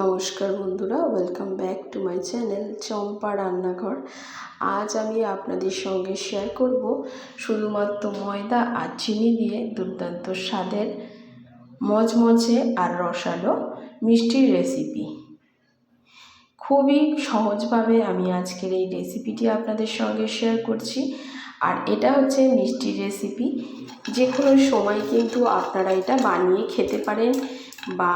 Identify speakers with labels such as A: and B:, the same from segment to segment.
A: নমস্কার বন্ধুরা welcome back to my channel Champa Rannaghar. আজ আমি আপনাদের সঙ্গে শেয়ার করব শুধুমাত্র ময়দা আর চিনি দিয়ে দুর্দান্ত স্বাদের মজমজে আর রসালো মিষ্টির রেসিপি খুবই সহজভাবে আমি আজকের এই রেসিপিটি আপনাদের সঙ্গে শেয়ার করছি। আর এটা হচ্ছে মিষ্টির রেসিপি যে কোনো সময় কিন্তু আপনারা এটা বানিয়ে খেতে পারেন বা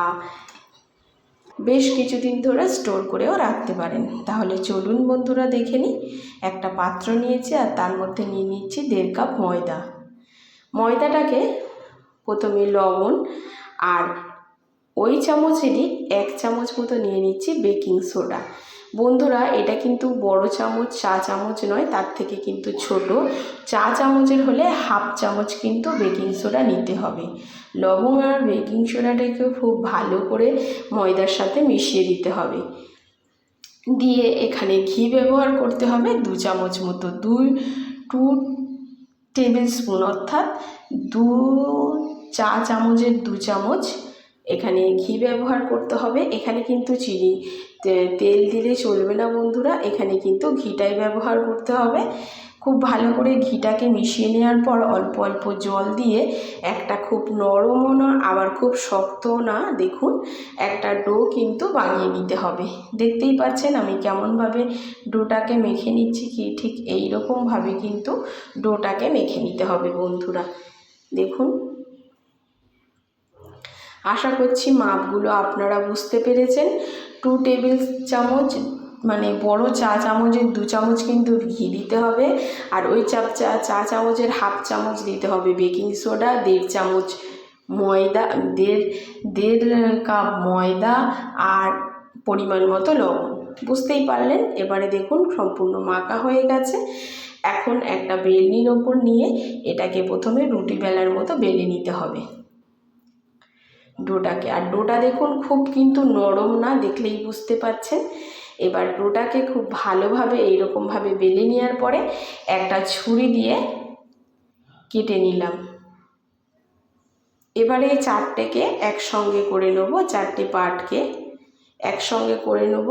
A: বেশ কিছুদিন ধরে স্টোর করেও রাখতে পারেন। তাহলে চলুন বন্ধুরা দেখে নিই। একটা পাত্র নিয়েছি আর তার মধ্যে নিয়ে নিচ্ছি দেড় কাপ ময়দা। ময়দাটাকে প্রথমে লবণ আর ওই চামচেরই এক চামচ মতো নিয়ে নিচ্ছি বেকিং সোডা। বন্ধুরা, এটা কিন্তু বড় চামচ, চা চামচ নয়, তার থেকে কিন্তু ছোট। চা চামচের হলে হাফ চামচ কিন্তু বেকিং সোডা নিতে হবে। লবণ আর বেকিং সোডাটাকে খুব ভালো করে ময়দার সাথে মিশিয়ে দিতে হবে। দিয়ে এখানে ঘি ব্যবহার করতে হবে দু চামচ মতো দুই টু টেবিল স্পুন অর্থাৎ দু, চা চামচের দু চামচ এখানে ঘি ব্যবহার করতে হবে। এখানে কিন্তু চিনি তেল দিলে চলবে না বন্ধুরা, এখানে কিন্তু ঘিটাই ব্যবহার করতে হবে। খুব ভালো করে ঘিটাকে মিশিয়ে নেওয়ার পর অল্প অল্প জল দিয়ে একটা খুব নরমও না, আবার খুব শক্তও না, দেখুন, একটা ডো কিন্তু বানিয়ে নিতে হবে। দেখতেই পাচ্ছেন আমি কেমনভাবে ডোটাকে মেখে নিচ্ছি, কি ঠিক এই রকমভাবে কিন্তু ডোটাকে মেখে নিতে হবে বন্ধুরা। দেখুন। আশা করছি মাপগুলো আপনারা বুঝতে পেরেছেন। টু টেবিল চামচ মানে বড় চা চামচের দু চামচ কিন্তু ঘি দিতে হবে। আর ওই চাপ চা চা চামচের হাফ চামচ দিতে হবে বেকিং সোডা দেড় চামচ ময়দা, দেড় দেড় কাপ ময়দা আর পরিমাণ মতো লবণ। বুঝতেই পারলেন? এবারে দেখুন সম্পূর্ণ মাখা হয়ে গেছে। এখন একটা বেলনির ওপর নিয়ে এটাকে প্রথমে রুটি বেলার মতো বেলে নিতে হবে। ডোটাকে। আর ডোটা দেখুন খুব কিন্তু নরম না, দেখলেই বুঝতে পাচ্ছেন এবার ডোটাকে খুব ভালোভাবে, এইরকমভাবে বেলে নেওয়ার পরে একটা ছুরি দিয়ে কেটে নিলাম। এবারে এই চারটেকে একসঙ্গে করে নেব, চারটে পাটকে একসঙ্গে করে নেব।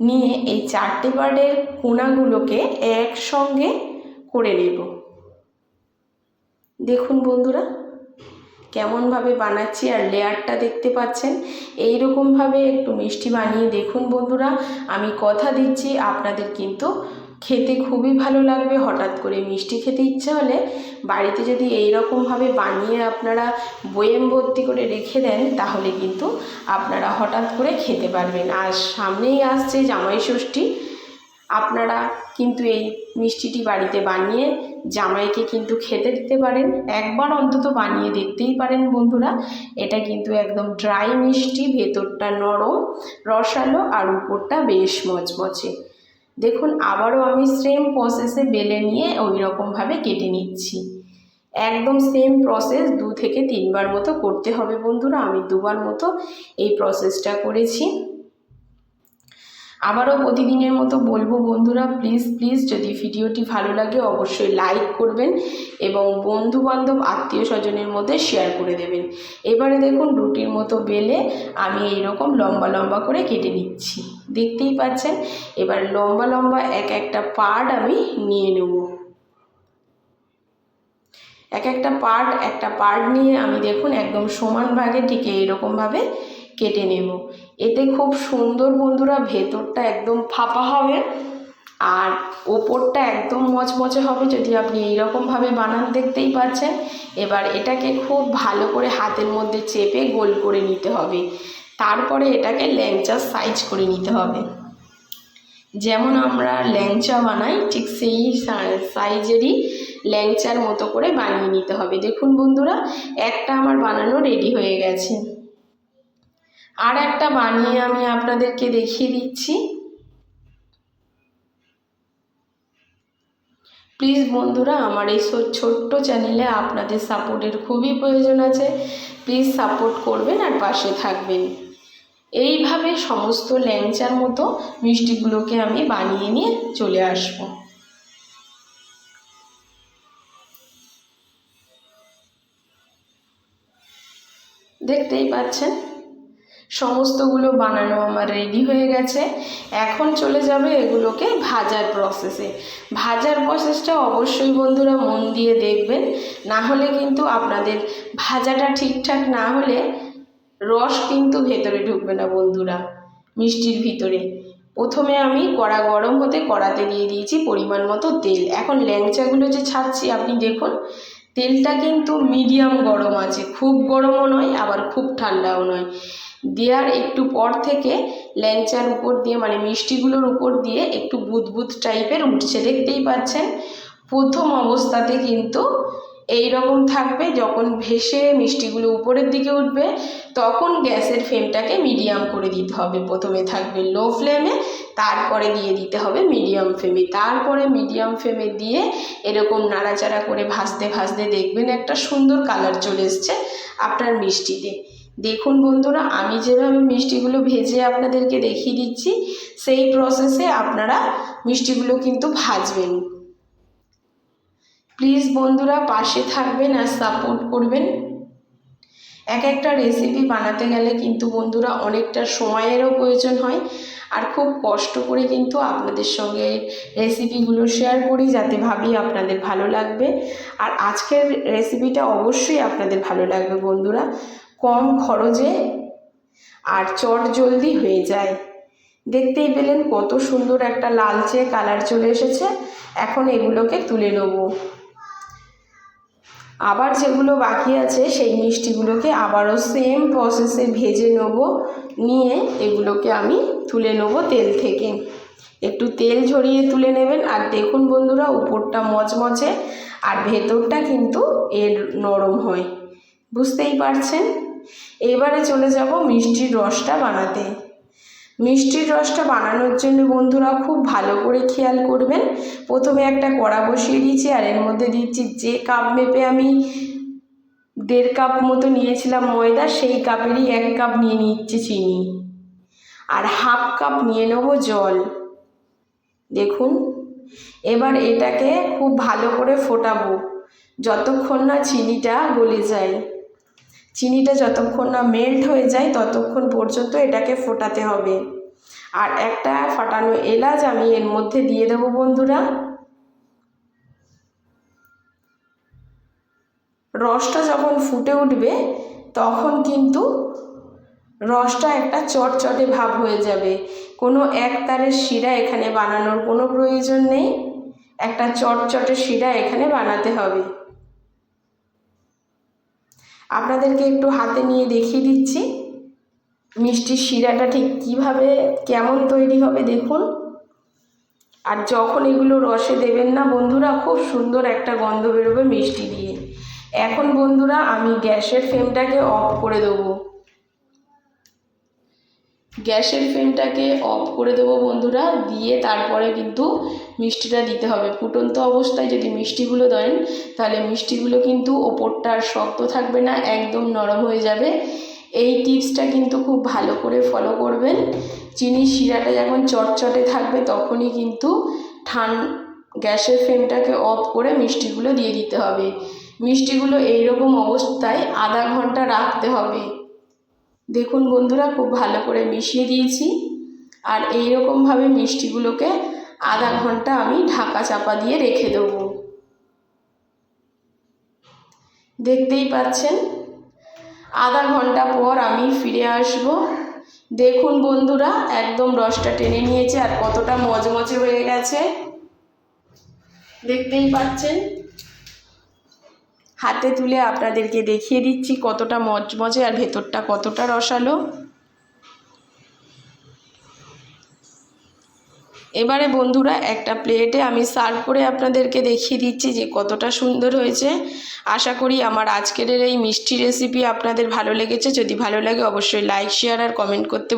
A: নিয়ে এই চারটে পাটের কোনাগুলোকে একসঙ্গে করে নেব। দেখুন বন্ধুরা কেমনভাবে বানাচ্ছি আর লেয়ারটা দেখতে পাচ্ছেন এই রকমভাবে একটু মিষ্টি বানিয়ে দেখুন বন্ধুরা। আমি কথা দিচ্ছি, আপনাদের কিন্তু খেতে খুবই ভালো লাগবে। হঠাৎ করে মিষ্টি খেতে ইচ্ছা হলে বাড়িতে যদি এই রকমভাবে বানিয়ে আপনারা বয়েম ভর্তি করে রেখে দেন, তাহলে কিন্তু আপনারা হঠাৎ করে খেতে পারবেন। আর সামনেই আসছে জামাই ষষ্ঠী। আপনারা কিন্তু এই মিষ্টিটি বাড়িতে বানিয়ে জামাইকে কিন্তু খেতে দিতে পারেন। একবার অন্তত বানিয়ে দেখতেই পারেন বন্ধুরা। এটা কিন্তু একদম ড্রাই মিষ্টি, ভেতরটা নরম, রসালো আর উপরটা বেশ মচমচে দেখুন, আবারও আমি সেম প্রসেসে বেলে নিয়ে ওই রকমভাবে কেটে নিচ্ছি। একদম সেম প্রসেস দু থেকে তিনবার মতো করতে হবে বন্ধুরা। আমি দুবার মতো এই প্রসেসটা করেছি। আবারও প্রতিদিনের মতো বলব বন্ধুরা প্লিজ প্লিজ যদি ভিডিওটি ভালো লাগে অবশ্যই লাইক করবেন এবং বন্ধু বান্ধব আত্মীয় স্বজনের মধ্যে শেয়ার করে দেবেন। এবারে দেখুন রুটির মতো বেলে আমি এইরকম লম্বা লম্বা করে কেটে নিচ্ছি। দেখতেই পাচ্ছেন? এবার লম্বা লম্বা এক একটা পার্ট আমি নিয়ে নেব। এক একটা পার্ট একটা পার্ট নিয়ে আমি দেখুন একদম সমান ভাগে ঠিক এইরকমভাবে কেটে নেব। এতে খুব সুন্দর বন্ধুরা, ভেতরটা একদম ফাঁপা হবে আর ওপরটা একদম মচমচে হবে যদি আপনি এইরকমভাবে বানান দেখতেই পাচ্ছেন। এবার এটাকে খুব ভালো করে হাতের মধ্যে চেপে গোল করে নিতে হবে। তারপরে এটাকে ল্যাংচার সাইজ করে নিতে হবে। যেমন আমরা ল্যাংচা বানাই, ঠিক সেই সাইজেরই ল্যাংচার মতো করে বানিয়ে নিতে হবে। দেখুন বন্ধুরা, একটা আমার বানানো রেডি হয়ে গেছে। আর একটা বানিয়ে আমি আপনাদেরকে দেখিয়ে দিচ্ছি। প্লিজ বন্ধুরা, আমার এই ছোট্ট চ্যানেলে আপনাদের সাপোর্টের খুবই প্রয়োজন আছে। প্লিজ সাপোর্ট করবেন আর পাশে থাকবেন। এইভাবে সমস্ত ল্যাংচার মতো মিষ্টিগুলোকে আমি বানিয়ে নিয়ে চলে আসব। দেখতেই পাচ্ছেন? সমস্তগুলো বানানো আমার রেডি হয়ে গেছে। এখন চলে যাবে এগুলোকে ভাজার প্রসেসে ভাজার প্রসেসটা অবশ্যই বন্ধুরা মন দিয়ে দেখবেন। না হলে কিন্তু আপনাদের ভাজাটা ঠিকঠাক না হলে রস কিন্তু ভেতরে ঢুকবে না বন্ধুরা, মিষ্টির ভিতরে। প্রথমে আমি কড়া গরম হতে কড়াতে দিয়ে দিয়েছি পরিমাণ মতো তেল। এখন ল্যাংচাগুলো যে ছাড়ছি, আপনি দেখুন, তেলটা কিন্তু মিডিয়াম গরম আছে। খুব গরমও নয়, আবার খুব ঠান্ডাও নয়। দেওয়ার একটু পর থেকে ল্যাংচার উপর দিয়ে মানে মিষ্টিগুলোর উপর দিয়ে একটু বুদবুদ টাইপের উঠছে, দেখতেই পাচ্ছেন? প্রথম অবস্থাতে কিন্তু এই রকম থাকবে, যখন ভেসে মিষ্টিগুলো উপরের দিকে উঠবে, তখন গ্যাসের ফ্লেমটাকে মিডিয়াম করে দিতে হবে। প্রথমে থাকবে লো ফ্লেমে, তারপরে দিয়ে দিতে হবে মিডিয়াম ফ্লেমে। তারপরে মিডিয়াম ফ্লেমে দিয়ে এরকম নাড়াচাড়া করে ভাজতে ভাজতে দেখবেন একটা সুন্দর কালার চলে এসছে আপনার মিষ্টিতে। দেখুন বন্ধুরা, আমি যেভাবে মিষ্টিগুলো ভেজে আপনাদেরকে দেখিয়ে দিচ্ছি, সেই প্রসেসে আপনারা মিষ্টিগুলো কিন্তু ভাজবেন। প্লিজ বন্ধুরা, পাশে থাকবেন আর সাপোর্ট করবেন। এক একটা রেসিপি বানাতে গেলে কিন্তু বন্ধুরা অনেকটা সময়েরও প্রয়োজন হয়, আর খুব কষ্ট করে কিন্তু আপনাদের সঙ্গে রেসিপিগুলো শেয়ার করি যাতে ভাবি আপনাদের ভালো লাগবে। আর আজকের রেসিপিটা অবশ্যই আপনাদের ভালো লাগবে বন্ধুরা। কম খরচে আর চট জলদি হয়ে যায়। দেখতেই পেলেন কত সুন্দর একটা লালচে কালার চলে এসেছে। এখন এগুলোকে তুলে নেব। আবার যেগুলো বাকি আছে, সেই মিষ্টিগুলোকে আবারও সেম প্রসেসে ভেজে নেব। নিয়ে এগুলোকে আমি তুলে নেব তেল থেকে। একটু তেল ঝরিয়ে তুলে নেবেন। আর দেখুন বন্ধুরা, উপরটা মচমচে আর ভেতরটা কিন্তু এর নরম হয়। বুঝতেই পারছেন? এবারে চলে যাব মিষ্টির রসটা বানাতে। মিষ্টির রসটা বানানোর জন্য বন্ধুরা খুব ভালো করে খেয়াল করবেন। প্রথমে একটা কড়া বসিয়ে দিয়েছি আর এর মধ্যে দিচ্ছি যে কাপ মেপে আমি দেড় কাপ মতো নিয়েছিলাম ময়দা, সেই কাপেরই এক কাপ নিয়ে নিচ্ছি চিনি। আর হাফ কাপ নিয়ে নেব জল। দেখুন, এবার এটাকে খুব ভালো করে ফোটাবো, যতক্ষণ না চিনিটা গলে যায়। চিনিটা যতক্ষণ না মেল্ট হয়ে যায়, ততক্ষণ পর্যন্ত এটাকে ফোটাতে হবে। আর একটা ফাটানো এলাচ আমি এর মধ্যে দিয়ে দেবো বন্ধুরা। রসটা যখন ফুটে উঠবে, তখন কিন্তু রসটা একটা চটচটে ভাব হয়ে যাবে। কোনো এক তারের শিরা এখানে বানানোর কোনো প্রয়োজন নেই। একটা চটচটে শিরা এখানে বানাতে হবে। আপনাদেরকে একটু হাতে নিয়ে দেখিয়ে দিচ্ছি। মিষ্টির শিরাটা ঠিক কীভাবে, কেমন তৈরি হবে দেখুন। আর যখন এগুলো রসে দেবেন না, বন্ধুরা, খুব সুন্দর একটা গন্ধ বেরোবে মিষ্টি দিয়ে। এখন বন্ধুরা, আমি গ্যাসের ফ্লেমটাকে অফ করে দেবো। গ্যাসের ফ্লেমটাকে অফ করে দেবো বন্ধুরা, দিয়ে তারপরে কিন্তু মিষ্টিটা দিতে হবে। ফুটন্ত অবস্থায় যদি মিষ্টিগুলো দেন, তাহলে মিষ্টিগুলো কিন্তু ওপরটা আর শক্ত থাকবে না, একদম নরম হয়ে যাবে। এই টিপসটা কিন্তু খুব ভালো করে ফলো করবেন। চিনি শিরাটা যখন চটচটে থাকবে, তখনই কিন্তু ঠান, গ্যাসের ফ্লেমটাকে অফ করে মিষ্টিগুলো দিয়ে দিতে হবে। মিষ্টিগুলো এইরকম অবস্থায় আধা ঘণ্টা রাখতে হবে। দেখুন বন্ধুরা, খুব ভালো করে মিশিয়ে দিয়েছি। আর এইরকমভাবে মিষ্টিগুলোকে আধা ঘণ্টা আমি ঢাকা চাপা দিয়ে রেখে দেবো। দেখতেই পাচ্ছেন? আধা ঘণ্টা পর আমি ফিরে আসব। দেখুন বন্ধুরা, একদম রসটা টেনে নিয়েছে আর কতটা মজমচে হয়ে গেছে। দেখতেই পাচ্ছেন? হাতে তুলে আপনাদেরকে দেখিয়ে দিচ্ছি কতটা মজমজে আর ভেতরটা কতটা রসালো। এবারে বন্ধুরা একটা প্লেটে আমি সার্ভ করে আপনাদেরকে দেখিয়ে দিচ্ছি যে কতটা সুন্দর হয়েছে। আশা করি আমার আজকের এই মিষ্টি রেসিপি আপনাদের ভালো লেগেছে। যদি ভালো লাগে অবশ্যই লাইক শেয়ার আর কমেন্ট করতে